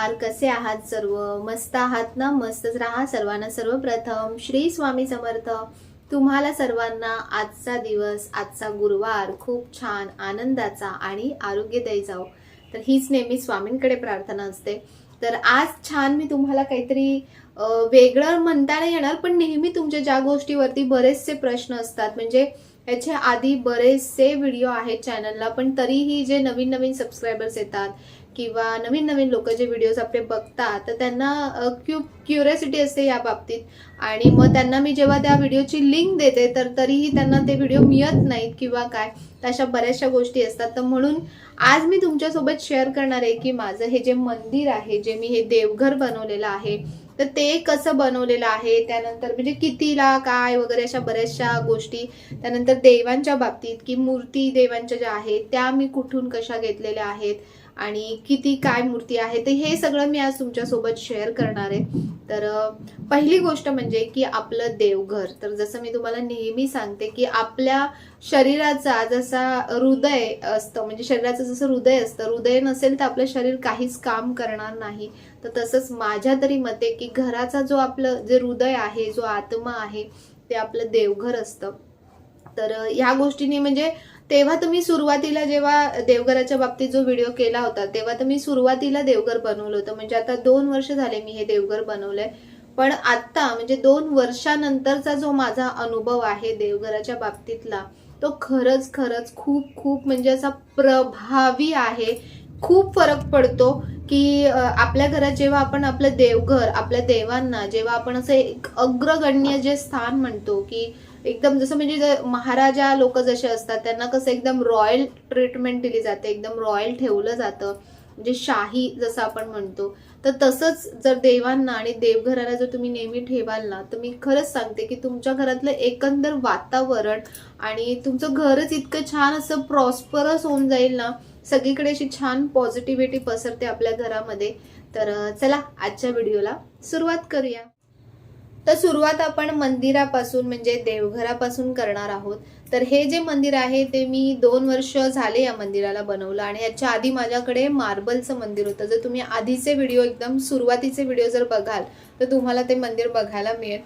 नमस्कार. कसे आहात सर्व? मस्त आहात ना? मस्तच राहा सर्वांना. सर्वप्रथम श्री स्वामी समर्थ. तुम्हाला सर्वांना आजचा दिवस आजचा गुरुवार खूप छान आनंदाचा आणि आरोग्यदायी जाओ तर हीच नेहमी स्वामींकडे प्रार्थना असते. तर आज छान मी तुम्हाला काहीतरी वेगळं म्हणता नाही येणार पण नेहमी तुमच्या ज्या गोष्टीवरती बरेचसे प्रश्न असतात म्हणजे याच्या आधी बरेचसे व्हिडिओ आहेत चॅनलला पण तरीही जे नवीन नवीन सबस्क्रायबर्स येतात किंवा नवीन नवीन लोक जे व्हिडिओज आपले बघतात तर त्यांना क्यू क्युरियोसिटी असते या बाबतीत. आणि मग त्यांना मी जेव्हा त्या व्हिडिओची लिंक देते तर तरीही त्यांना ते व्हिडिओ मिळत नाहीत किंवा काय. तर अशा बऱ्याचशा गोष्टी असतात. तर म्हणून आज मी तुमच्यासोबत शेअर करणार आहे की माझं हे जे मंदिर आहे जे मी हे देवघर बनवलेलं आहे तर ते कसं बनवलेलं आहे? त्यानंतर म्हणजे कितीला काय वगैरे अशा बऱ्याचशा गोष्टी. त्यानंतर देवांच्या बाबतीत की मूर्ती देवांच्या ज्या आहेत त्या मी कुठून कशा घेतलेल्या आहेत? आणि किती काय मूर्ती आहे तर हे सगळं मी आज तुमच्यासोबत शेअर करणार आहे. तर पहिली गोष्ट म्हणजे की आपलं देवघर. तर जसं मी तुम्हाला नेहमी सांगते की आपल्या शरीराचा जसा हृदय असतं म्हणजे शरीराचं जसं हृदय असतं हृदय नसेल तर आपलं शरीर काहीच काम करणार नाही. तर तसंच माझ्या तरी मते की घराचा जो आपलं जे हृदय आहे जो आत्मा आहे ते आपलं देवघर असतं. तर ह्या गोष्टीने म्हणजे तेव्हा तुम्ही सुरुवातीला जेव्हा देवघराच्या बाबतीत जो व्हिडिओ केला होता तेव्हा तर मी सुरुवातीला देवघर बनवलं होतं. म्हणजे आता दोन वर्ष झाले मी हे देवघर बनवलंय. पण आत्ता म्हणजे दोन वर्षानंतरचा जो माझा अनुभव आहे देवघराच्या बाबतीतला तो खरंच खरंच खूप खूप म्हणजे असा प्रभावी आहे. खूप फरक पडतो की आपल्या घरात जेव्हा आपण आपलं देवघर आपल्या देवांना जेव्हा आपण असं एक अग्रगण्य जे स्थान म्हणतो की एकदम जसं म्हणजे ज- महाराजा लोक जसे असतात त्यांना कसं एकदम रॉयल ट्रीटमेंट दिली जाते एकदम रॉयल ठेवलं जातं. म्हणजे शाही जसं आपण म्हणतो. तर तसंच जर देवांना आणि देवघराला जर तुम्ही नेहमी ठेवाल ना तर मी खरंच सांगते की तुमच्या घरातलं एकंदर वातावरण आणि तुमचं घरच इतकं छान असं प्रॉस्परस होऊन जाईल ना सगळीकडे अशी छान पॉझिटिव्हिटी पसरते आपल्या घरामध्ये. तर चला आजच्या व्हिडिओला सुरुवात करूया. तर सुरुवात आपण मंदिरापासून म्हणजे देवघरापासून करणार आहोत. तर हे जे मंदिर आहे ते मी दोन वर्ष झाले या मंदिराला बनवलं आणि याच्या आधी माझ्याकडे मार्बलचं मंदिर होतं. जर तुम्ही आधीचे व्हिडिओ एकदम सुरुवातीचे व्हिडिओ जर बघाल तर तुम्हाला ते मंदिर बघायला मिळेल.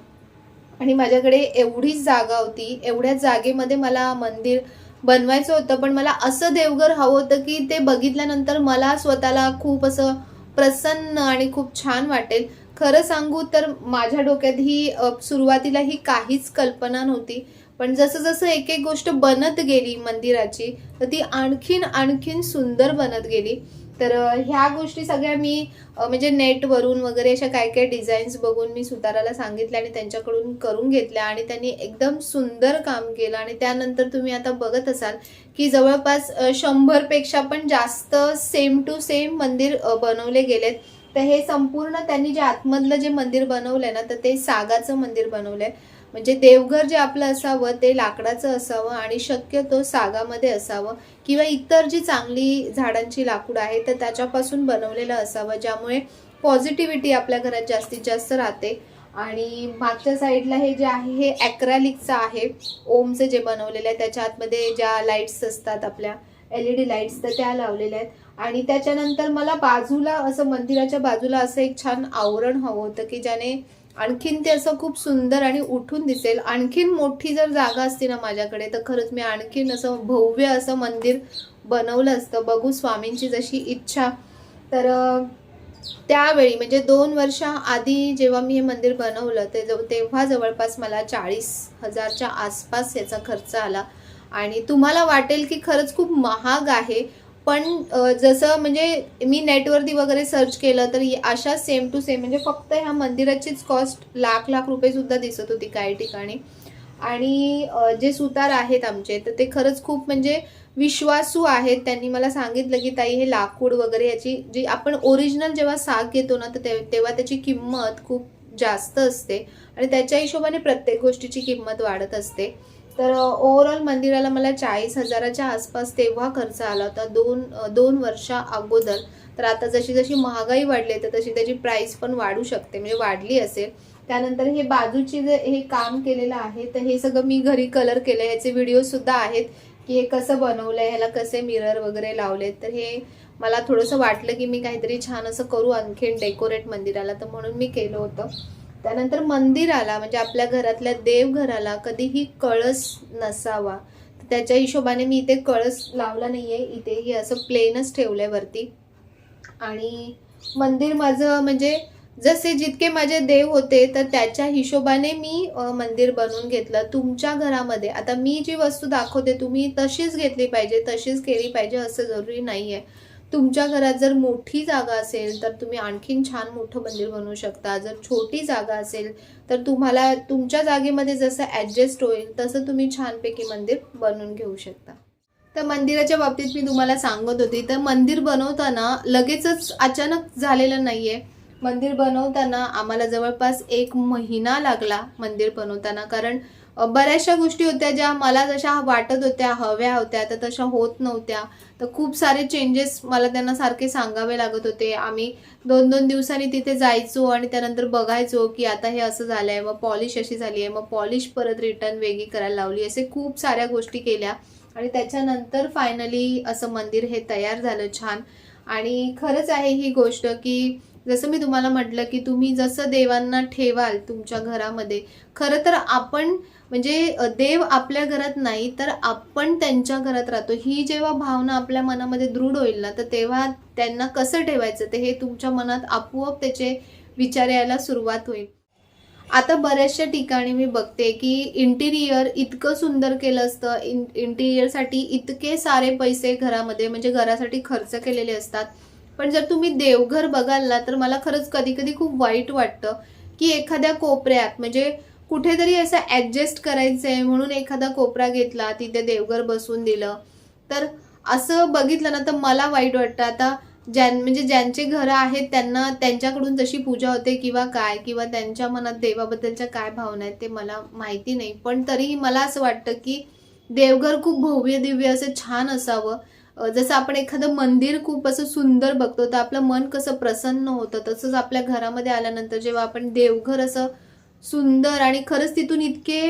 आणि माझ्याकडे एवढीच जागा होती. एवढ्या जागेमध्ये मला मंदिर बनवायचं होतं पण मला असं देवघर हवं होतं की ते बघितल्यानंतर मला स्वतःला खूप असं प्रसन्न आणि खूप छान वाटेल. खरं सांगू तर माझ्या डोक्यात ही सुरुवातीला ही काहीच कल्पना नव्हती. पण जसं जसं एक एक गोष्ट बनत गेली मंदिराची तर ती आणखीन आणखीन सुंदर बनत गेली. तर ह्या गोष्टी सगळ्या मी म्हणजे नेटवरून वगैरे अशा काय काय डिझाईन्स बघून मी सुताराला सांगितल्या आणि त्यांच्याकडून करून घेतल्या आणि त्यांनी एकदम सुंदर काम केलं आणि त्यानंतर तुम्ही आता बघत असाल की जवळपास शंभरपेक्षा पण जास्त सेम टू सेम मंदिर बनवले गेलेत. तर हे संपूर्ण त्यांनी जे आतमधलं जे मंदिर बनवलं ना तर ते सागाचं मंदिर बनवलं आहे म्हणजे देवघर जे आपलं असावं ते लाकडाचं असावं आणि शक्यतो सागामध्ये असावं किंवा इतर जी चांगली झाडांची लाकूड आहे तर त्याच्यापासून बनवलेलं असावं ज्यामुळे पॉझिटिव्हिटी आपल्या घरात जास्तीत जास्त राहते. आणि मागच्या साईडला हे जे आहे हे ॲक्रॅलिकचं आहे. ओमचं जे बनवलेलं आहे त्याच्या आतमध्ये ज्या लाईट्स असतात आपल्या एल ई डी लाईट्स तर त्या लावलेल्या आहेत. आणि त्याच्यानंतर मला बाजूला असं मंदिराच्या बाजूला असं एक छान आवरण हवं होतं की ज्याने आणखीन ते असं खूप सुंदर आणि उठून दिसेल. आणखीन मोठी जर जागा असती ना माझ्याकडे तर खरंच मी आणखीन असं भव्य असं मंदिर बनवलं असतं. बघू स्वामींची जशी इच्छा. तर त्यावेळी म्हणजे दोन वर्षाआधी जेव्हा मी हे मंदिर बनवलं ते तेव्हा जवळपास मला चाळीस हजारच्या आसपास याचा खर्च आला. आणि तुम्हाला वाटेल की खरंच खूप महाग आहे पण जसं म्हणजे मी नेटवरती वगैरे सर्च केलं तर अशा सेम टू सेम म्हणजे फक्त ह्या मंदिराचीच कॉस्ट लाख लाख रुपयेसुद्धा दिसत होती काही ठिकाणी. आणि जे सुतार आहेत आमचे तर ते खरंच खूप म्हणजे विश्वासू आहेत. त्यांनी मला सांगितलं की ताई हे लाकूड वगैरे याची जी आपण ओरिजिनल जेव्हा साग घेतो ना तर ते- तेव्हा त्याची किंमत खूप जास्त असते. आणि त्याच्या हिशोबाने प्रत्येक गोष्टीची किंमत वाढत असते. तर ओव्हरऑल मंदिराला मला चाळीस हजाराच्या आसपास तेव्हा खर्च आला होता दोन दोन वर्षा अगोदर. तर आता जशी जशी महागाई वाढली तर तशी त्याची प्राईस पण वाढू शकते म्हणजे वाढली असेल. त्यानंतर हे बाजूची जे हे काम केलेलं आहे तर हे सगळं मी घरी कलर केलं ह्याचे व्हिडिओसुद्धा आहेत की हे कसं बनवलंय ह्याला कसे मिरर वगैरे लावलेत. तर हे मला थोडंसं वाटलं की मी काहीतरी छान असं करू आणखीन डेकोरेट मंदिराला. तर म्हणून मी केलं होतं. त्यानंतर मंदिराला म्हणजे आपल्या घरातल्या देवघराला कधीही कळस नसावा. त्याच्या हिशोबाने मी इथे कळस लावला नाही आहे इथेही असं प्लेनच ठेवलंय वरती. आणि मंदिर माझं म्हणजे जसे जितके माझे देव होते तर त्याच्या हिशोबाने मी मंदिर बनवून घेतलं. तुमच्या घरामध्ये आता मी जी वस्तू दाखवते तुम्ही तशीच घेतली पाहिजे तशीच केली पाहिजे असं जरुरी नाही आहे तुमच्या घरात जर मोठी जागा असेल तर तुम्ही आणखीन छान मोठं मंदिर बनवू शकता. जर छोटी जागा असेल तर तुम्हाला तुमच्या जागेमध्ये जसं ॲडजस्ट होईल तसं तुम्ही छानपैकी मंदिर बनवून घेऊ शकता. तर मंदिराच्या बाबतीत मी तुम्हाला सांगत होती तर मंदिर बनवताना लगेचच अचानक झालेलं नाहीये. मंदिर बनवताना आम्हाला जवळपास एक महिना लागला मंदिर बनवताना कारण बऱ्याचशा गोष्टी होत्या ज्या मला जशा वाटत होत्या हव्या होत्या तर तशा होत नव्हत्या. तर खूप सारे चेंजेस मला त्यांना सारखे सांगावे लागत होते. आम्ही दोन दोन दिवसांनी तिथे जायचो आणि त्यानंतर बघायचो की आता हे असं झालं आहे मग पॉलिश अशी झाली आहे मग पॉलिश परत रिटर्न वेगळी करायला लावली. असे खूप साऱ्या गोष्टी केल्या आणि त्याच्यानंतर फायनली असं मंदिर हे तयार झालं छान. आणि खरंच आहे ही गोष्ट की जसं मी तुम्हाला म्हटलं की तुम्ही जसं देवांना ठेवाल तुमच्या घरामध्ये खरं तर आपण म्हणजे देव आपल्या घरात नाही तर आपण त्यांच्या घरात राहतो. ही जेव्हा भावना आपल्या मनामध्ये दृढ होईल ना तर तेव्हा त्यांना कसं ठेवायचं? ते हे तुमच्या मनात आपोआप त्याचे विचार यायला सुरुवात होईल. आता बऱ्याचशा ठिकाणी मी बघते की इंटिरियर इतकं सुंदर केलं असतं. इन इंटिरियरसाठी इतके सारे पैसे घरामध्ये म्हणजे घरासाठी खर्च केलेले असतात. पण जर तुम्ही देवघर बघाल ना तर मला खरंच कधी कधी खूप वाईट वाटतं की एखाद्या कोपऱ्यात म्हणजे कुठेतरी असं ॲडजस्ट करायचं आहे म्हणून एखादा कोपरा घेतला तिथे देवघर बसवून दिलं. तर असं बघितलं ना तर मला वाईट वाटतं. आता ज्यां म्हणजे ज्यांचे घरं आहेत त्यांना त्यांच्याकडून जशी पूजा होते किंवा काय किंवा त्यांच्या मनात देवाबद्दलच्या काय भावना आहेत ते मला माहिती नाही. पण तरीही मला असं वाटतं की देवघर खूप भव्य दिव्य असं छान असावं. जसं आपण एखादं मंदिर खूप असं सुंदर बघतो तर आपलं मन कसं प्रसन्न होतं तसंच आपल्या घरामध्ये आल्यानंतर जेव्हा आपण देवघर असं सुंदर आणि खरंच तिथून इतके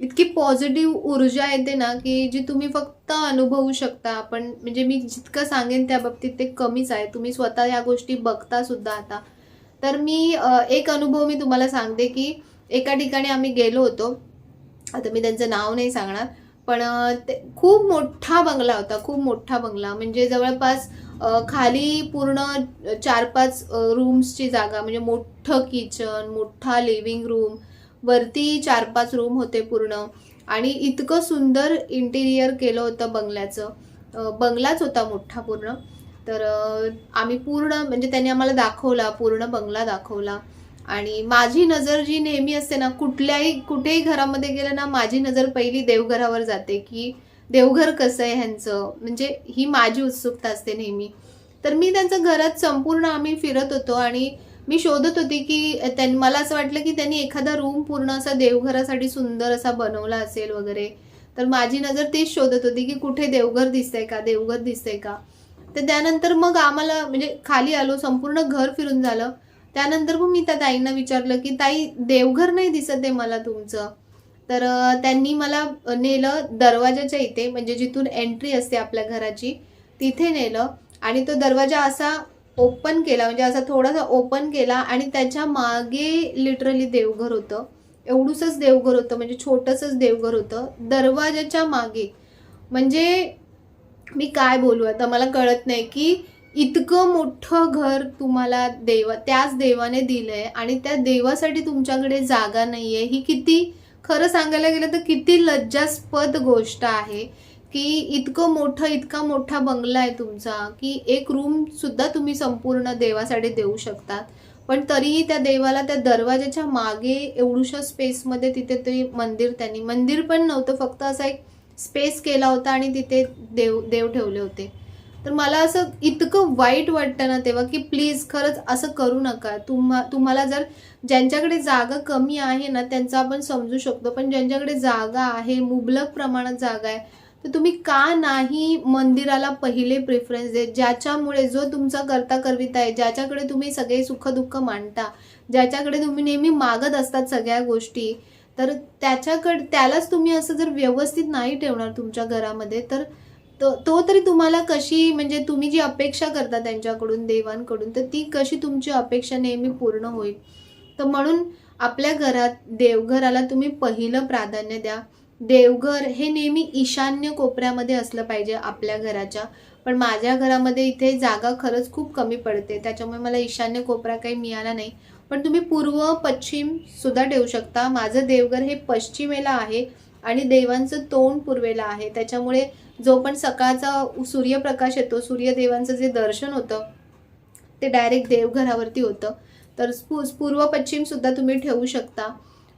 इतकी पॉझिटिव्ह ऊर्जा येते ना की जी तुम्ही फक्त अनुभवू शकता. आपण म्हणजे मी जितकं सांगेन त्या बाबतीत ते कमीच आहे. तुम्ही स्वतः या गोष्टी बघता सुद्धा आता. तर मी एक अनुभव मी तुम्हाला सांगते की एका ठिकाणी आम्ही गेलो होतो. आता मी त्यांचं नाव नाही सांगणार पण ते खूप मोठा बंगला होता खूप मोठा बंगला. म्हणजे जवळपास खाली पूर्ण चार पाच रूम्सची जागा म्हणजे मोठं किचन मोठा लिव्हिंग रूम वरती चार पाच रूम होते पूर्ण. आणि इतकं सुंदर इंटिरियर केलं होतं बंगल्याचं. बंगलाच होता मोठा पूर्ण. तर आम्ही पूर्ण म्हणजे त्यांनी आम्हाला दाखवला पूर्ण बंगला दाखवला. आणि माझी नजर जी नेहमी असते ना कुठल्याही कुठेही घरामध्ये गेलं ना माझी नजर पहिली देवघरावर जाते की देवघर कसं आहे ह्यांचं? म्हणजे ही माझी उत्सुकता असते नेहमी. तर मी त्यांचं घरात संपूर्ण आम्ही फिरत होतो आणि मी शोधत होती की त्यां मला असं वाटलं की त्यांनी एखादा रूम पूर्ण असा देवघरासाठी सुंदर असा बनवला असेल वगैरे. तर माझी नजर तेच शोधत होती की कुठे देवघर दिसतंय का? देवघर दिसतंय का? तर त्यानंतर मग आम्हाला म्हणजे खाली आलो संपूर्ण घर फिरून झालं. त्यानंतर मग मी त्या ताईंना विचारलं की ताई देवघर नाही दिसत आहे मला तुमचं. तर त्यांनी मला नेलं दरवाजाच्या इथे म्हणजे जिथून एंट्री असते आपल्या घराची तिथे नेलं आणि तो दरवाजा असा ओपन केला म्हणजे असा थोडासा ओपन केला आणि त्याच्यामागे लिटरली देवघर होतं. एवढूसच देवघर होतं म्हणजे छोटंसंच देवघर होतं. दरवाजाच्या मागे. म्हणजे मी काय बोलू आता मला कळत नाही की इतकं मोठं घर तुम्हाला देवा त्याच देवाने दिलं आहे आणि त्या देवासाठी तुमच्याकडे जागा नाही आहे ही किती खरं सांगायला गेलं तर किती लज्जास्पद गोष्ट आहे की इतकं मोठं इतका मोठा बंगला आहे तुमचा की एक रूम सुद्धा तुम्ही संपूर्ण देवासाठी देऊ शकतात. पण तरीही त्या देवाला त्या दरवाजाच्या मागे एवढूशा स्पेसमध्ये तिथे ते मंदिर त्यांनी मंदिर पण नव्हतं फक्त असा एक स्पेस केला होता आणि तिथे देव देव ठेवले होते. तर मला असं इतकं वाईट वाटतं ना तेव्हा की प्लीज खरंच असं करू नका. तुम्हा तुम्हाला जर ज्यांच्याकडे जागा कमी आहे ना त्यांचं आपण समजू शकतो. पण ज्यांच्याकडे जागा आहे मुबलक प्रमाणात जागा आहे तर तुम्ही का नाही मंदिराला पहिले प्रेफरन्स देत? ज्याच्यामुळे जो तुमचा करता करविता आहे ज्याच्याकडे तुम्ही सगळे सुखदुःख मांडता ज्याच्याकडे तुम्ही नेहमी मागत असतात सगळ्या गोष्टी तर त्याच्याकडे त्यालाच तुम्ही असं जर व्यवस्थित नाही ठेवणार तुमच्या घरामध्ये तर तो तो तरी तुम्हाला कशी म्हणजे तुम्ही जी अपेक्षा करता त्यांच्याकडून देवांकडून तर ती कशी तुमची अपेक्षा नेहमी पूर्ण होईल? तर म्हणून आपल्या घरात देवघराला तुम्ही पहिलं प्राधान्य द्या. देवघर हे नेहमी ईशान्य कोपऱ्यामध्ये असलं पाहिजे आपल्या घराच्या. पण माझ्या घरामध्ये इथे जागा खरंच खूप कमी पडते. त्याच्यामुळे मला ईशान्य कोपरा काही मिळाला नाही. पण तुम्ही पूर्व पश्चिम सुद्धा ठेवू शकता. माझं देवघर हे पश्चिमेला आहे आणि देवांचं तोंड पूर्वेला आहे. त्याच्यामुळे जो पण सकाळचा सूर्यप्रकाश येतो सूर्यदेवांचं जे दर्शन होतं ते डायरेक्ट देवघरावरती होतं. तर पूर्व पश्चिमसुद्धा तुम्ही ठेवू शकता.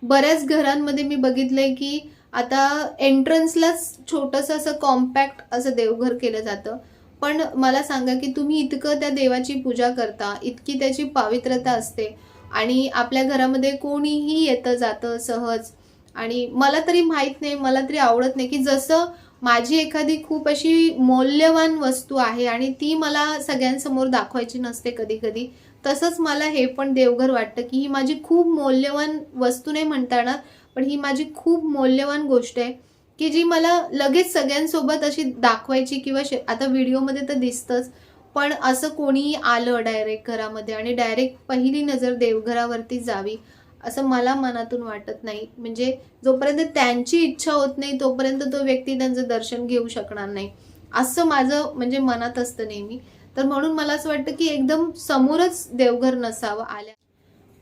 बऱ्याच घरांमध्ये मी बघितलंय की आता एंट्रन्सलाच छोटंसं असं कॉम्पॅक्ट असं देवघर केलं जातं. पण मला सांगा की तुम्ही इतकं त्या देवाची पूजा करता इतकी त्याची पावित्रता असते आणि आपल्या घरामध्ये कोणीही येतं जातं सहज. आणि मला तरी माहीत नाही मला तरी आवडत नाही की जसं माझी एखादी खूप अशी मौल्यवान वस्तू आहे आणि ती मला सगळ्यांसमोर दाखवायची नसते कधी कधी तसंच मला हे पण देवघर वाटतं की ही माझी खूप मौल्यवान वस्तू नाही म्हणता येणार पण ही माझी खूप मौल्यवान गोष्ट आहे की जी मला लगेच सगळ्यांसोबत अशी दाखवायची किंवा शे आता व्हिडिओमध्ये तर दिसतंच पण असं कोणीही आलं डायरेक्ट घरामध्ये आणि डायरेक्ट पहिली नजर देवघरावरती जावी असं मला मनातून वाटत नाही. म्हणजे जोपर्यंत त्यांची इच्छा होत नाही तोपर्यंत तो व्यक्ती त्यांचं दर्शन घेऊ शकणार नाही. असं माझं म्हणजे मनात असतं नेहमी. तर म्हणून मला असं वाटतं की एकदम समोरच देवघर नसावं आल्या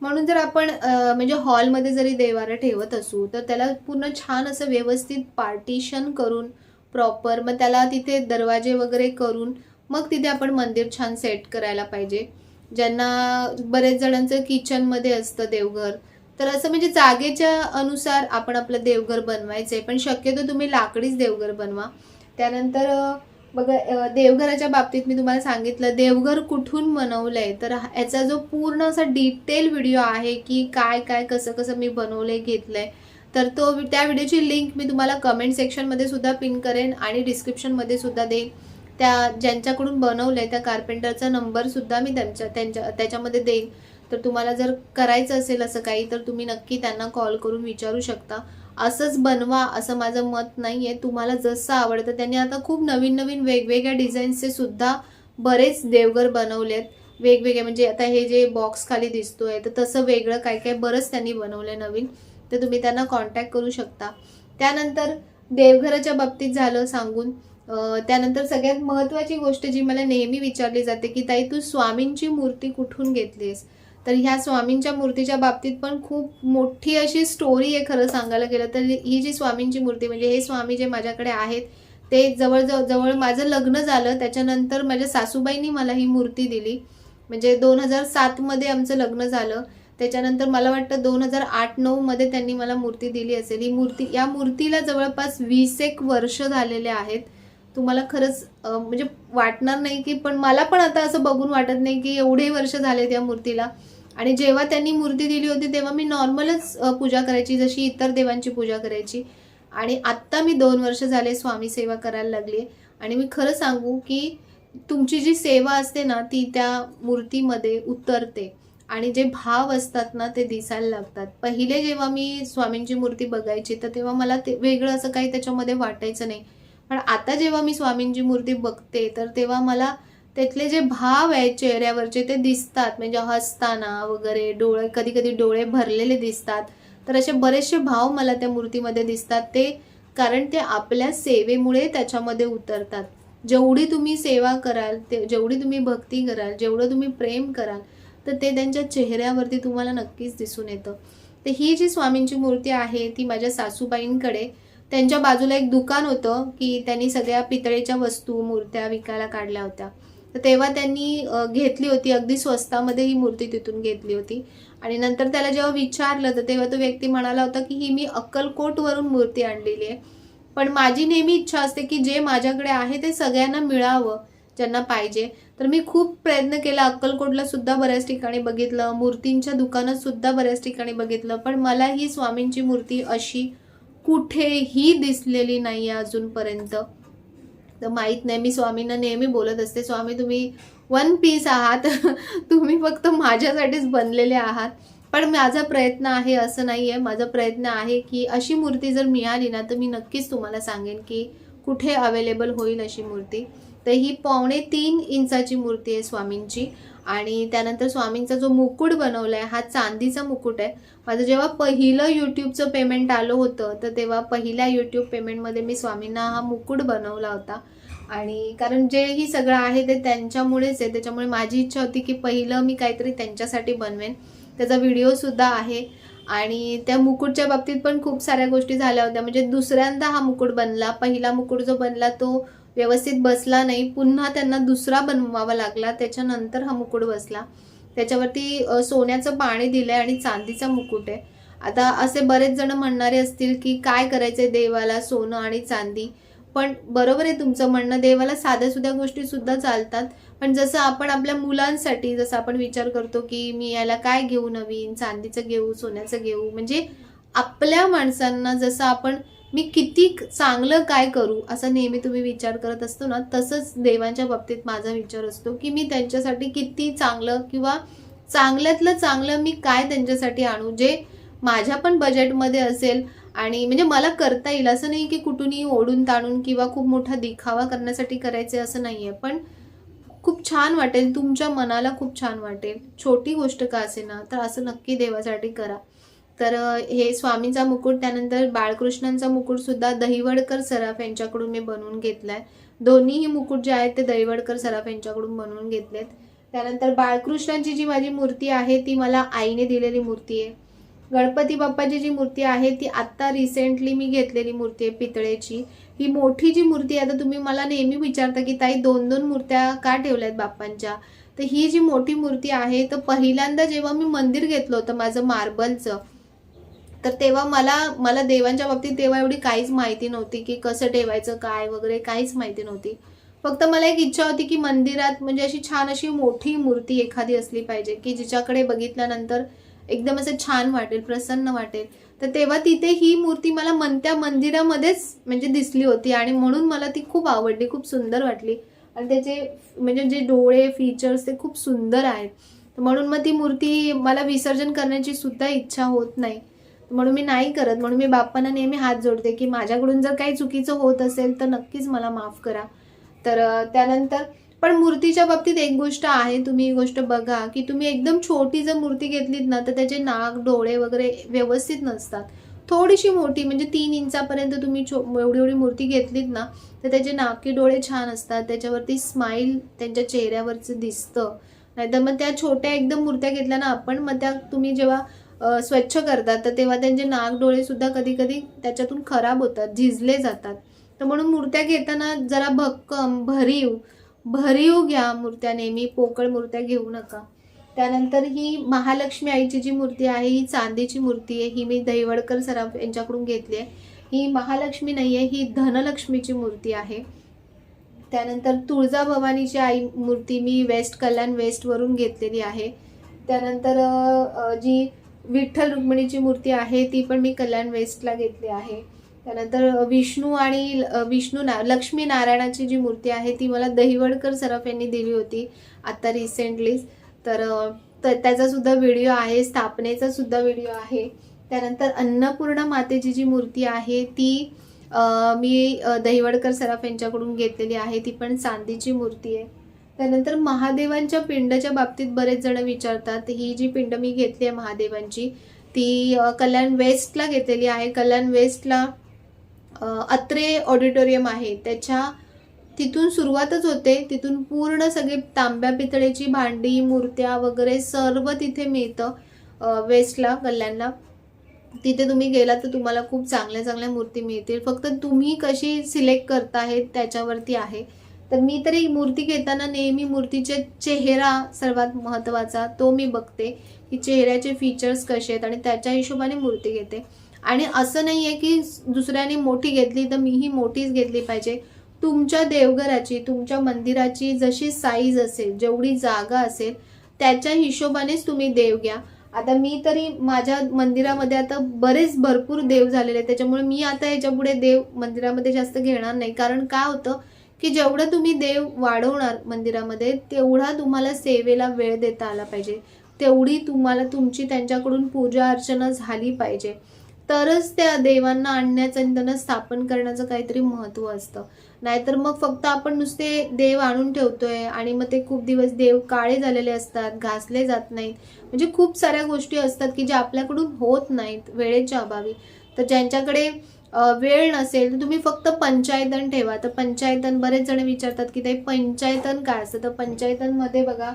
म्हणून जर आपण म्हणजे हॉलमध्ये जरी देवारा ठेवत असू तर त्याला पूर्ण छान असं व्यवस्थित पार्टिशन करून प्रॉपर मग त्याला तिथे दरवाजे वगैरे करून मग तिथे आपण मंदिर छान सेट करायला पाहिजे. ज्यांना बरेच जणांचं किचनमध्ये असतं देवघर तर असं म्हणजे जागेच्या अनुसार आपण आपलं देवघर बनवायचं आहे पण शक्यतो तुम्ही लाकडीच देवघर बनवा. त्यानंतर बघा देवघराच्या बाबतीत मी तुम्हाला सांगितलं देवघर कुठून बनवलंय? तर याचा जो पूर्ण असा डिटेल व्हिडिओ आहे की काय काय कसं कसं मी बनवलंय घेतलंय तर तो त्या व्हिडिओची लिंक मी तुम्हाला कमेंट सेक्शनमध्ये सुद्धा पिन करेन आणि डिस्क्रिप्शनमध्ये सुद्धा देईन. त्या ज्यांच्याकडून बनवलंय त्या कार्पेंटरचा नंबरसुद्धा मी त्यांच्या त्यांच्या त्याच्यामध्ये देईन. तर तुम्हाला जर करायचं असेल असं काही तर तुम्ही नक्की त्यांना कॉल करून विचारू शकता. असंच बनवा असं माझं मत नाही आहे तुम्हाला जसं आवडतं. त्यांनी आता खूप नवीन नवीन वेगवेगळ्या डिझाईन्सचे सुद्धा बरेच देवघर बनवलेत वेगवेगळे म्हणजे आता हे जे बॉक्स खाली दिसतोय तर तसं वेगळं काय काय बरंच त्यांनी बनवलंय नवीन. तर तुम्ही त्यांना कॉन्टॅक्ट करू शकता. त्यानंतर देवघराच्या बाबतीत झालं सांगून त्यानंतर सगळ्यात महत्त्वाची गोष्ट जी मला नेहमी विचारली जाते की ताई तू स्वामींची मूर्ती कुठून घेतलीस? तर ह्या स्वामींच्या मूर्तीच्या बाबतीत पण खूप मोठी अशी स्टोरी आहे खरं सांगायला गेलं तर. ही जी स्वामींची मूर्ती म्हणजे हे स्वामी जे माझ्याकडे आहेत ते जवळजवळ जवळ माझं लग्न झालं त्याच्यानंतर माझ्या सासूबाईंनी मला ही मूर्ती दिली. म्हणजे दोन हजार सातमध्ये आमचं लग्न झालं त्याच्यानंतर मला वाटतं दोन हजार आठ नऊमध्ये त्यांनी मला मूर्ती दिली असेल. ही मूर्ती या मूर्तीला जवळपास वीस एक वर्ष झालेले आहेत. तुम्हाला खरंच म्हणजे वाटणार नाही की पण मला पण आता असं बघून वाटत नाही की एवढे वर्ष झालेत या मूर्तीला. आणि जेव्हा त्यांनी मूर्ती दिली होती तेव्हा मी नॉर्मलच पूजा करायची जशी इतर देवांची पूजा करायची. आणि आत्ता मी दोन वर्ष झाले स्वामी सेवा करायला लागली आणि मी खरं सांगू की तुमची जी सेवा असते ना ती त्या मूर्तीमध्ये उतरते. आणि जे भाव असतात ना ते दिसायला लागतात. पहिले जेव्हा मी स्वामींची मूर्ती बघायची तर तेव्हा मला ते वेगळं असं काही त्याच्यामध्ये वाटायचं नाही. पण आता जेव्हा मी स्वामींची मूर्ती बघते तर तेव्हा मला त्यातले जे भाव आहेत चेहऱ्यावरचे ते दिसतात. म्हणजे हसताना वगैरे डोळे कधी कधी डोळे भरलेले दिसतात. तर असे बरेचसे भाव मला त्या मूर्तीमध्ये दिसतात. ते कारण ते आपल्या सेवेमुळे त्याच्यामध्ये उतरतात. जेवढी तुम्ही सेवा कराल ते जेवढी तुम्ही भक्ती कराल जेवढं तुम्ही प्रेम कराल तर ते त्यांच्या चेहऱ्यावरती तुम्हाला नक्कीच दिसून येतं. तर ही जी स्वामींची मूर्ती आहे ती माझ्या सासूबाईंकडे. त्यांच्या बाजूला एक दुकान होतं की त्यांनी सगळ्या पितळेच्या वस्तू मूर्त्या विकायला काढल्या होत्या. तर तेव्हा त्यांनी घेतली होती. अगदी स्वस्तामध्ये ही मूर्ती तिथून घेतली होती. आणि नंतर त्याला जेव्हा विचारलं तर तेव्हा तो व्यक्ती म्हणाला होता की ही मी अक्कलकोटवरून मूर्ती आणलेली आहे. पण माझी नेहमी इच्छा असते की जे माझ्याकडे आहे ते सगळ्यांना मिळावं ज्यांना पाहिजे. तर मी खूप प्रयत्न केला अक्कलकोटला सुद्धा बऱ्याच ठिकाणी बघितलं. मूर्तींच्या दुकानात सुद्धा बऱ्याच ठिकाणी बघितलं. पण मला ही स्वामींची मूर्ती अशी कुठेही दिसलेली नाही आहे अजूनपर्यंत. तर माहीत नाही मी स्वामींना नेहमी बोलत असते स्वामी तुम्ही वन पीस आहात तुम्ही फक्त माझ्यासाठीच बनलेले आहात. पण माझा प्रयत्न आहे असं नाही आहे माझा प्रयत्न आहे की अशी मूर्ती जर मिळाली ना तर मी नक्कीच तुम्हाला सांगेन की कुठे अवेलेबल होईल अशी मूर्ती. तर ही पावणे तीन इंचाची मूर्ती आहे स्वामींची. आणि त्यानंतर स्वामींचा जो मुकुट बनवला आहे हा चांदीचा मुकुट आहे. माझं जेव्हा पहिलं यूट्यूबचं पेमेंट आलं होतं तर तेव्हा पहिल्या यूट्यूब पेमेंटमध्ये मी स्वामींना हा मुकुट बनवला होता. आणि कारण जे ही सगळं आहे ते त्यांच्यामुळेच आहे. त्याच्यामुळे माझी इच्छा होती की पहिलं मी काहीतरी त्यांच्यासाठी बनवेन. त्याचा व्हिडिओसुद्धा आहे. आणि त्या मुकुटच्या बाबतीत पण खूप साऱ्या गोष्टी झाल्या होत्या. म्हणजे दुसऱ्यांदा हा मुकुट बनला. पहिला मुकुट जो बनला तो व्यवस्थित बसला नाही पुन्हा त्यांना दुसरा बनवावा लागला त्याच्यानंतर हा मुकुट बसला. त्याच्यावरती सोन्याचं पाणी दिलंय आणि चांदीचा मुकुट आहे. आता असे बरेच जण म्हणणारे असतील की काय करायचंय देवाला सोनं आणि चांदी? पण बरोबर आहे तुमचं म्हणणं देवाला साध्या सुध्या गोष्टी सुद्धा चालतात. पण जसं आपण आपल्या मुलांसाठी जसं आपण विचार करतो की मी याला काय घेऊ नवीन? चांदीचं घेऊ सोन्याचं घेऊ? म्हणजे आपल्या माणसांना जसं आपण मी किती चांगलं काय करू असा नेहमी तुम्ही विचार करत असतो ना तसंच देवांच्या बाबतीत माझा विचार असतो की मी त्यांच्यासाठी किती चांगलं किंवा चांगल्यातलं चांगलं मी काय त्यांच्यासाठी आणू जे माझ्या पण बजेटमध्ये असेल आणि म्हणजे मला करता येईल. असं नाही की कुठूनही ओढून ताणून किंवा खूप मोठा दिखावा करण्यासाठी करायचे असं नाही आहे पण खूप छान वाटेल तुमच्या मनाला खूप छान वाटेल. छोटी गोष्ट का असे ना तर असं नक्की देवासाठी करा. तर हे स्वामींचा मुकुट त्यानंतर बाळकृष्णांचा मुकुट सुद्धा दहिवडकर सराफ यांच्याकडून मी बनवून घेतलाय. दोन्हीही मुकुट जे आहेत ते दहिवडकर सराफ यांच्याकडून बनवून घेतलेत. त्यानंतर बाळकृष्णांची जी माझी मूर्ती आहे ती मला आईने दिलेली मूर्ती आहे. गणपती बाप्पाची जी मूर्ती आहे ती आत्ता रिसेंटली मी घेतलेली मूर्ती आहे पितळेची. ही मोठी जी मूर्ती आहे आता तुम्ही मला नेहमी विचारता की ताई दोन दोन मूर्त्या का ठेवल्यात बाप्पांच्या? तर ही जी मोठी मूर्ती आहे तर पहिल्यांदा जेव्हा मी मंदिर घेतलं होतं माझं मार्बलचं तर तेव्हा मला मला देवांच्या बाबतीत तेव्हा एवढी काहीच माहिती नव्हती की कसं ठेवायचं काय वगैरे काहीच माहिती नव्हती. फक्त मला एक इच्छा होती की मंदिरात म्हणजे अशी छान अशी मोठी मूर्ती एखादी असली पाहिजे की जिच्याकडे बघितल्यानंतर एकदम असं छान वाटेल प्रसन्न वाटेल. तर तेव्हा तिथे ही मूर्ती मला मन त्या मंदिरामध्येच म्हणजे दिसली होती आणि म्हणून मला ती खूप आवडली खूप सुंदर वाटली. आणि त्याचे म्हणजे जे डोळे फीचर्स ते खूप सुंदर आहेत तर म्हणून मग ती मूर्ती मला विसर्जन करण्याची सुद्धा इच्छा होत नाही. म्हणून मी नाही करत म्हणून मी बाप्पांना नेहमी हात जोडते की माझ्याकडून जर काही चुकीचं होत असेल तर नक्कीच मला माफ करा. तर त्यानंतर पण मूर्तीच्या बाबतीत एक गोष्ट आहे तुम्ही ही गोष्ट बघा की तुम्ही एकदम छोटी जर मूर्ती घेतलीत ना तर त्याचे नाक डोळे वगैरे व्यवस्थित नसतात. थोडीशी मोठी म्हणजे तीन इंचापर्यंत तुम्ही छो एवढी एवढी मूर्ती घेतलीत ना तर त्याचे नाकी डोळे छान असतात त्याच्यावरती स्माईल त्यांच्या चेहऱ्यावरचं दिसतं. नाहीतर मग त्या छोट्या एकदम मूर्त्या घेतल्या ना आपण मग त्या तुम्ही जेव्हा स्वच्छ करतात. तर तेव्हा त्यांचे नाक डोळे सुद्धा कधी कधी त्याच्यातून खराब होतात झिजले जातात. तर म्हणून मूर्त्या घेताना जरा भक्कम भरीव भरीव घ्या मूर्त्या नेहमी पोकळ मूर्त्या घेऊ नका. त्यानंतर ही महालक्ष्मी आईची जी मूर्ती आहे ही चांदीची मूर्ती आहे ही मी दहिवडकर सराफ यांच्याकडून घेतली आहे. ही महालक्ष्मी नाही आहे ही धनलक्ष्मीची मूर्ती आहे. त्यानंतर तुळजाभवानीची आई मूर्ती मी वेस्ट कल्याण वेस्टवरून घेतलेली आहे. त्यानंतर जी विठ्ठल रुक्मिणीची मूर्ती आहे ती पण मी कल्याण वेस्टला घेतली आहे. त्यानंतर विष्णू आणि विष्णू ना लक्ष्मी नारायणाची जी मूर्ती आहे ती मला दहिवडकर सराफ यांनी दिली होती आता रिसेंटलीच तर त्याचासुद्धा व्हिडिओ आहे स्थापनेचा सुद्धा व्हिडिओ आहे. त्यानंतर अन्नपूर्णा मातेची जी मूर्ती आहे ती मी दहिवडकर सराफ यांच्याकडून घेतलेली आहे ती पण चांदीची मूर्ती आहे. त्यानंतर महादेवांच्या पिंडच्या बाबतीत बरेच जण विचारतात ही जी पिंड मी घेतली आहे महादेवांची ती कल्याण वेस्टला घेतलेली आहे. कल्याण वेस्टला अत्रे ऑडिटोरियम आहे. त्याच्या तिथून सुरुवातच होते. तिथून पूर्ण सगळे तांब्या पितळेची भांडी मूर्त्या वगैरे सर्व तिथे मिळतं वेस्टला कल्याणला. तिथे तुम्ही गेला तर तुम्हाला खूप चांगल्या चांगल्या मूर्ती मिळतील. फक्त तुम्ही कशी सिलेक्ट करता हे त्याच्यावरती आहे. तर मी तरी मूर्ती घेताना नेहमी मूर्तीचे चेहरा सर्वात महत्त्वाचा तो मी बघते. की चेहऱ्याचे फीचर्स कसे आहेत आणि त्याच्या हिशोबाने मूर्ती घेते. आणि असं नाही आहे की दुसऱ्याने मोठी घेतली तर मीही मोठीच घेतली पाहिजे. तुमच्या देवघराची तुमच्या मंदिराची जशी साईज असेल जेवढी जागा असेल त्याच्या हिशोबानेच तुम्ही देव घ्या. आता मी तरी माझ्या मंदिरामध्ये आता बरेच भरपूर देव झालेले आहेत. त्याच्यामुळे मी आता ह्याच्यापुढे देव मंदिरामध्ये जास्त घेणार नाही. कारण काय होतं? की जेवढं तुम्ही देव वाढवणार मंदिरामध्ये तेवढा तुम्हाला सेवेला वेळ देता आला पाहिजे. तेवढी तुम्हाला तुमची त्यांच्याकडून पूजा अर्चना झाली पाहिजे. तरच त्या देवांना आणण्याचं आणि त्यांना स्थापन करण्याचं काहीतरी महत्त्व असतं. नाहीतर मग फक्त आपण नुसते देव आणून ठेवतोय आणि मग ते खूप दिवस देव काळे झालेले असतात घासले जात नाहीत. म्हणजे खूप साऱ्या गोष्टी असतात की ज्या आपल्याकडून होत नाहीत वेळेच्या अभावी. तर ज्यांच्याकडे वेळ नसेल तर तुम्ही फक्त पंचायतन ठेवा. तर पंचायतन बरेच जण विचारतात की ते पंचायतन काय असतं? तर पंचायतनमध्ये बघा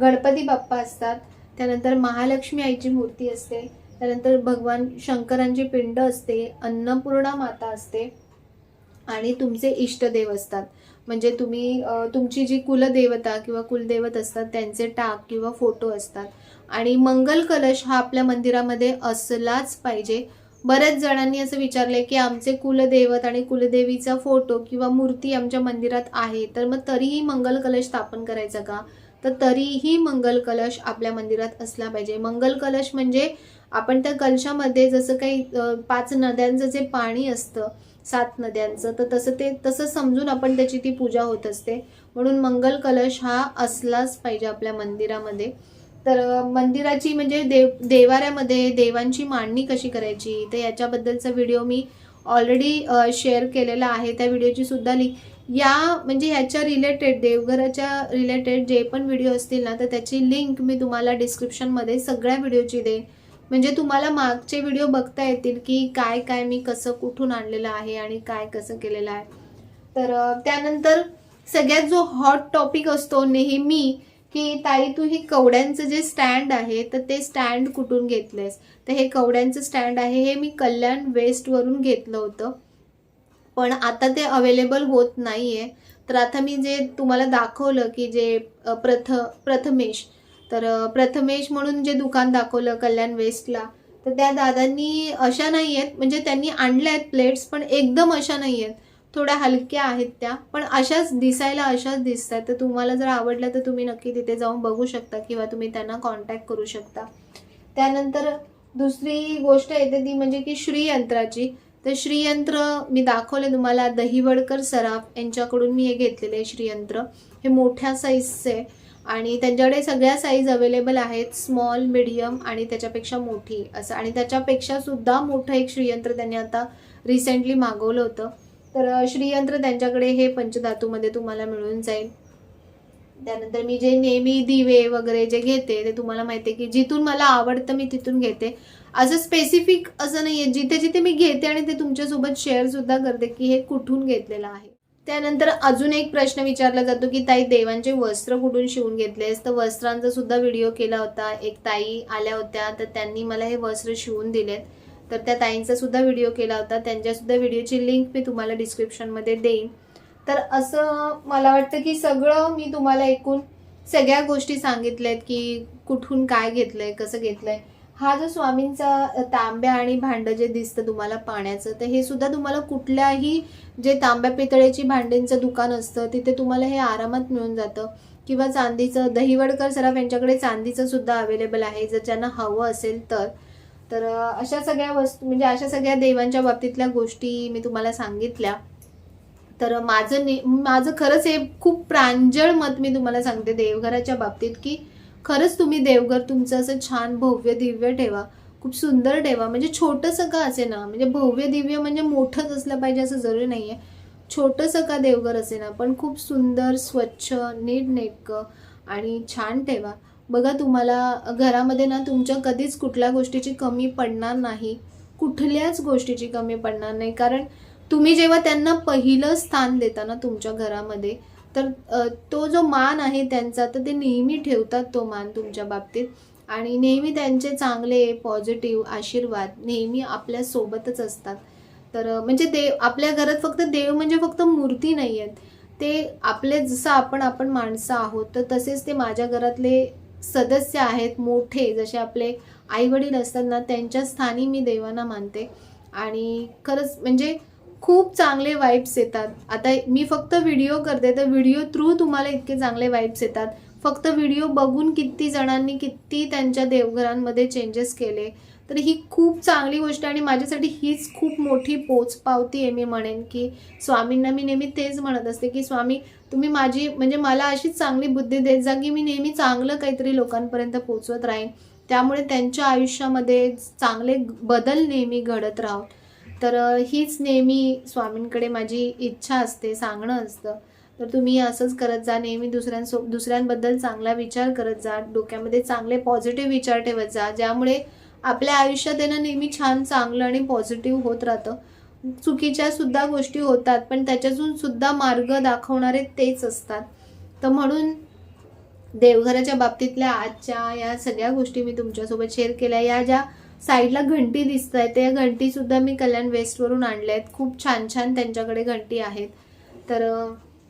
गणपती बाप्पा असतात त्यानंतर महालक्ष्मी आईची मूर्ती असते त्यानंतर भगवान शंकरांची पिंड असते अन्नपूर्णा माता असते आणि तुमचे इष्टदेव असतात. म्हणजे तुम्ही तुमची जी कुलदेवता किंवा कुलदेवत असतात त्यांचे टाक किंवा फोटो असतात. आणि मंगल कलश हा आपल्या मंदिरामध्ये असलाच पाहिजे. बऱ्याच जणांनी असं विचारलंय की आमचे कुलदैवत आणि कुलदेवीचा फोटो किंवा मूर्ती आमच्या मंदिरात आहे तर मग तरीही मंगल कलश स्थापन करायचा का? तर तरीही मंगल कलश आपल्या मंदिरात असला पाहिजे. मंगल कलश म्हणजे आपण त्या कलशामध्ये जसं काही पाच नद्यांचं जे पाणी असतं सात नद्यांचं तर तसं ते तसं समजून आपण त्याची ती पूजा होत असते. म्हणून मंगल कलश हा असलाच पाहिजे आपल्या मंदिरामध्ये. तर मंदिराची म्हणजे देव देवाऱ्यामध्ये देवांची मांडणी कशी करायची? तर याच्याबद्दलचा व्हिडिओ मी ऑलरेडी शेअर केलेला आहे. त्या व्हिडिओची सुद्धा लिंक या म्हणजे ह्याच्या रिलेटेड देवघराच्या रिलेटेड जे पण व्हिडिओ असतील ना तर त्याची लिंक मी तुम्हाला डिस्क्रिप्शनमध्ये सगळ्या व्हिडिओची देईन. म्हणजे तुम्हाला मागचे व्हिडिओ बघता येतील की काय काय मी कसं कुठून आणलेलं आहे आणि काय कसं केलेलं आहे. तर त्यानंतर सगळ्यात जो हॉट टॉपिक असतो नेहमी की ताई तू ही कवड्यांचं जे स्टँड आहे तर ते स्टँड कुठून घेतलेस तर हे कवड्यांचं स्टँड आहे हे मी कल्याण वेस्टवरून घेतलं होतं. पण आता ते अवेलेबल होत नाही आहे तर आता मी जे तुम्हाला दाखवलं की जे प्रथ प्रथमेश तर प्रथमेश म्हणून जे दुकान दाखवलं कल्याण वेस्टला तर त्या दादांनी अशा नाही आहेत म्हणजे त्यांनी आणल्या आहेत प्लेट्स पण एकदम अशा नाही आहेत थोड्या हलक्या आहेत त्या पण अशाच दिसायला अशाच दिसत आहेत तर तुम्हाला जर आवडलं तर तुम्ही नक्की तिथे जाऊन बघू शकता किंवा तुम्ही त्यांना कॉन्टॅक्ट करू शकता. त्यानंतर दुसरी गोष्ट येते ती म्हणजे की श्रीयंत्राची. तर श्रीयंत्र मी दाखवले तुम्हाला दहिवडकर सराफ यांच्याकडून मी हे घेतलेले आहे श्रीयंत्र. हे मोठ्या साईजचे आणि त्यांच्याकडे सगळ्या साईज अवेलेबल आहेत स्मॉल मिडियम आणि त्याच्यापेक्षा मोठी असं. आणि त्याच्यापेक्षा सुद्धा मोठं एक श्रीयंत्र त्यांनी आता रिसेंटली मागवलं होतं. तर श्रीयंत्र त्यांच्याकडे हे पंचधातूमध्ये तुम्हाला मिळून जाईल. त्यानंतर मी जे नेहमी दिवे वगैरे जे घेते ते तुम्हाला माहिती आहे की जिथून मला आवडतं मी तिथून घेते. असं स्पेसिफिक असं नाही आहे जिथे जिथे मी घेते आणि ते तुमच्यासोबत शेअरसुद्धा करते की हे कुठून घेतलेलं आहे. त्यानंतर अजून एक प्रश्न विचारला जातो की ताई देवांचे वस्त्र कुठून शिवून घेतलेस तर वस्त्रांचा सुद्धा व्हिडिओ केला होता. एक ताई आल्या होत्या तर त्यांनी मला हे वस्त्र शिवून दिलेत. तर त्या ताईंचा सुद्धा व्हिडिओ केला होता. त्यांच्यासुद्धा व्हिडिओची लिंक मी तुम्हाला डिस्क्रिप्शनमध्ये देईन. तर असं मला वाटतं की सगळं मी तुम्हाला एकूण सगळ्या गोष्टी सांगितल्यात की कुठून काय घेतलंय कसं घेतलंय. हा जो स्वामींचा तांब्या आणि भांडं जे दिसतं तुम्हाला पाण्याचं तर हे सुद्धा तुम्हाला कुठल्याही जे तांब्या पितळेची भांड्यांचं दुकान असतं तिथे तुम्हाला हे आरामात मिळून जातं. किंवा चांदीचं दहिवडकर सराफ यांच्याकडे चांदीचं सुद्धा अवेलेबल आहे. जर ज्यांना हवं असेल तर. तर अशा सगळ्या वस्तू म्हणजे अशा सगळ्या देवांच्या बाबतीतल्या गोष्टी मी तुम्हाला सांगितल्या. तर माझं ने माझं खरंच हे खूप प्रांजळ मत मी तुम्हाला सांगते देवघराच्या बाबतीत की खरंच तुम्ही देवघर तुमचं असं छान भव्य दिव्य ठेवा. खूप सुंदर ठेवा. म्हणजे छोटंसं का असे ना? म्हणजे भव्य दिव्य म्हणजे मोठंच असलं पाहिजे असं जरुरी नाही आहे छोटंसं का देवघर असे ना? पण खूप सुंदर स्वच्छ नीटनेटकं आणि छान ठेवा. बघा तुम्हाला घरामध्ये ना तुमच्या कधीच कुठल्या गोष्टीची कमी पडणार नाही. कुठल्याच गोष्टीची कमी पडणार नाही. कारण तुम्ही जेव्हा त्यांना पहिलं स्थान देता ना तुमच्या घरामध्ये तर तो जो मान आहे त्यांचा तर ते नेहमी ठेवतात तो मान तुमच्या बाबतीत. आणि नेहमी त्यांचे चांगले पॉझिटिव्ह आशीर्वाद नेहमी आपल्यासोबतच असतात. तर म्हणजे देव आपल्या घरात फक्त देव म्हणजे फक्त मूर्ती नाही आहेत ते आपले जसं आपण आपण माणसं आहोत तर तसेच ते माझ्या घरातले सदस्य आहेत मोठे जसे आपले आईवडील असताना असतात ना त्यांच्या स्थानी मी देवांना मानते. आणि खरंच म्हणजे खूप चांगले वाईब्स येतात. आता मी फक्त व्हिडिओ करते तर व्हिडिओ थ्रू तुम्हाला इतके चांगले वाईब्स येतात. फक्त व्हिडिओ बघून किती जणांनी किती त्यांच्या देवघरांमध्ये चेंजेस केले. तर ही खूप चांगली गोष्ट आहे आणि माझ्यासाठी हीच खूप मोठी पोचपावती आहे मी म्हणेन की स्वामींना मी नेहमी तेच म्हणत असते की स्वामी तुम्ही माझी म्हणजे मला अशीच चांगली बुद्धी देत जा की मी नेहमी चांगलं काहीतरी लोकांपर्यंत पोचवत राहीन. त्यामुळे त्यांच्या आयुष्यामध्ये चांगले बदल नेहमी घडत राहून. तर हीच नेहमी स्वामींकडे माझी इच्छा असते सांगणं असतं. तर तुम्ही असंच करत जा नेहमी दुसऱ्यांसो दुसऱ्यांबद्दल चांगला विचार करत जा डोक्यामध्ये चांगले पॉझिटिव्ह विचार ठेवत जा ज्यामुळे आपल्या आयुष्यात येणं नेहमी छान चांगलं आणि पॉझिटिव्ह होत राहतं. चुकीच्या सुद्धा गोष्टी होतात पण त्याच्यातून सुद्धा मार्ग दाखवणारे तेच असतात. तर म्हणून देवघराच्या बाबतीतल्या आजच्या या सगळ्या गोष्टी मी तुमच्यासोबत शेअर केल्या. या ज्या साईडला घंटी दिसत आहेत त्या घंटीसुद्धा मी कल्याण वेस्टवरून आणल्या आहेत. खूप छान छान त्यांच्याकडे घंटी आहेत. तर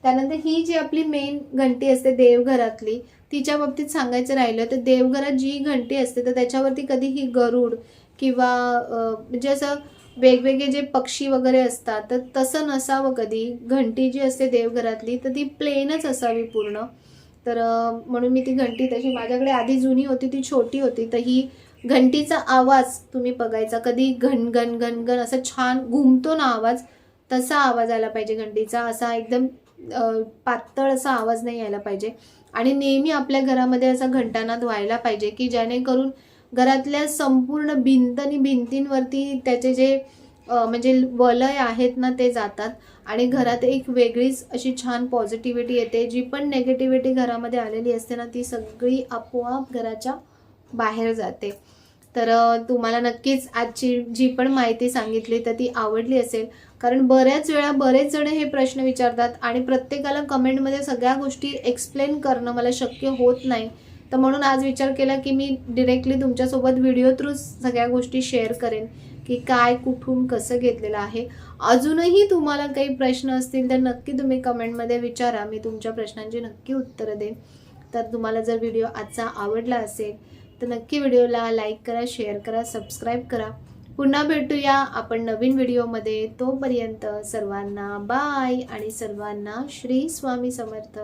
त्यानंतर ही जी आपली मेन घंटी असते देवघरातली तिच्या बाबतीत सांगायचं राहिलं तर देवघरात जी घंटी असते तर त्याच्यावरती कधीही गरुड किंवा म्हणजे असं वेगवेगळे जे पक्षी वगैरे असतात तर तसं नसावं कधी. घंटी जी असते देवघरातली तर ती प्लेनच असावी पूर्ण. तर म्हणून मी ती घंटी तशी माझ्याकडे आधी जुनी होती ती छोटी होती तर ही घंटीचा आवाज तुम्ही बघायचा. कधी घन घन घन घन असं छान घुमतो ना आवाज तसा आवाज आला पाहिजे घंटीचा. असा एकदम पातळ असा आवाज नाही यायला पाहिजे. आणि नेहमी आपल्या घरामध्ये असा घंटानाद व्हायला पाहिजे की जेणेकरून घरातल्या संपूर्ण भिंत आणि भिंतींवरती त्याचे जे म्हणजे वलय आहेत ना ते जातात आणि घरात एक वेगळीच अशी छान पॉझिटिव्हिटी येते. जी पण नेगेटिव्हिटी घरामध्ये आलेली असते ना ती सगळी आपोआप घराच्या बाहेर जाते. तर तुम्हाला नक्कीच आजची जी पण माहिती सांगितली तर ती आवडली असेल कारण बऱ्याच वेळा बरेच जण हे प्रश्न विचारतात आणि प्रत्येकाला कमेंटमध्ये सगळ्या गोष्टी एक्सप्लेन करणं मला शक्य होत नाही. तर म्हणून आज विचार केला की मी डिरेक्टली तुमच्यासोबत व्हिडिओ थ्रू सगळ्या गोष्टी शेअर करेन की काय कुठून कसं घेतलेलं आहे. अजूनही तुम्हाला काही प्रश्न असतील तर नक्की तुम्ही कमेंटमध्ये विचारा. मी तुमच्या प्रश्नांची नक्की उत्तरं देईन. तर तुम्हाला जर व्हिडिओ आजचा आवडला असेल तर नक्की व्हिडिओला लाईक करा शेअर करा सबस्क्राईब करा. पुन्हा भेटूया आपण नवीन व्हिडिओमध्ये. तोपर्यंत सर्वांना बाय आणि सर्वांना श्री स्वामी समर्थ.